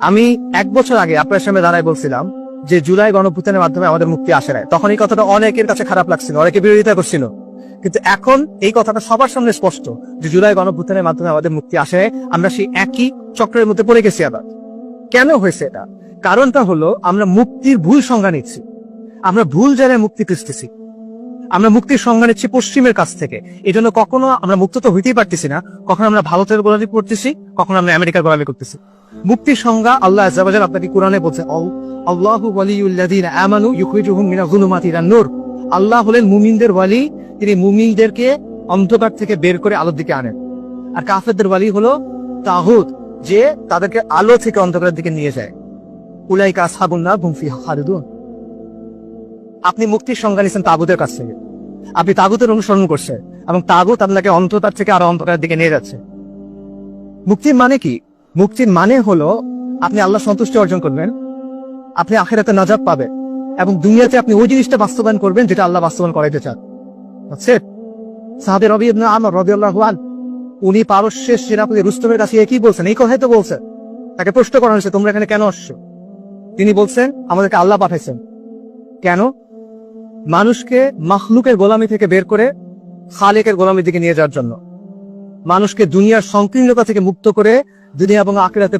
আমি এক বছর আগে আপনার সামনে দাঁড়ায় বলছিলাম যে জুলাই গণভুত্থানের মাধ্যমে আমাদের মুক্তি আসে নাই। তখন এই কথাটা অনেকের কাছে খারাপ লাগছিল, অনেকে বিরোধিতা করছিল। কিন্তু এখন এই কথাটা সবার সামনে স্পষ্ট যে জুলাই গণভুত্থানের মাধ্যমে আমাদের মুক্তি আসে নাই। আমরা সেই একই চক্রের মধ্যে পড়ে গেছি আবার। কেন হয়েছে এটা? কারণটা হলো আমরা মুক্তির ভুল সংজ্ঞা নিচ্ছি। আমরা ভুল জায়গায় মুক্তি খুঁজতেছি। আমরা মুক্তির সংজ্ঞা নিচ্ছি পশ্চিমের কাছ থেকে। এই জন্য কখনো আমরা মুক্ত তো হইতেই পারতেছি না, কখনো আমরা ভারতের গোলামি করতেছি, কখনো আমরা আমেরিকার গোলামি করতেছি। মুক্তির সংজ্ঞা আল্লাহ আজাবাজার আপনাকে কোরআনে বলছে আল্লাহু হলেন মুমিনদের ওয়ালি, তিনি মুমিনদেরকে অন্ধকার থেকে বের করে আলোর দিকে আনেন। আর কাফেরদের ওয়ালি হলো তাহুদ যে তাদেরকে আলো থেকে অন্ধকারের দিকে নিয়ে যায়। উলাইকা আসহাবুন নার খালিদুন। আপনি মুক্তির সংজ্ঞা নিচ্ছেন তাগুতের কাছ থেকে। আপনি তাগুতের অনুসরণ করছেন এবং তাগুত আপনাকে অন্ধকার থেকে আরও অন্ধকারের দিকে নিয়ে যাচ্ছে। মুক্তির মানে কি? মুক্তির মানে হলো আপনি আল্লাহ সন্তুষ্টি অর্জন করবেন আপনি আখেরাতে নাজাব পাবে এবং দুনিয়াতে আপনি ওই জিনিসটা বাস্তবায়ন করবেন যেটা আল্লাহ বাস্তবায়ন করাইতে চান। বুঝছে সাহাবে রবি আমর রাদিয়াল্লাহু আন উনি পারস্যের সেনাপতি রুস্তমের কাছে একই বলছেন, এই কথাই তো বলছেন। তাকে প্রশ্ন করা হয়েছে, তোমরা এখানে কেন আসছো? তিনি বলছেন, আমাদেরকে আল্লাহ পাঠাইছেন। কেন? মানুষকে মাখলুকের গোলামি থেকে বের করে খালেকের গোলামির দিকে নিয়ে যাওয়ার জন্য। মানুষকে দুনিয়ার সংকীর্ণতা থেকে মুক্ত করে দুনিয়া এবং আখেরাতে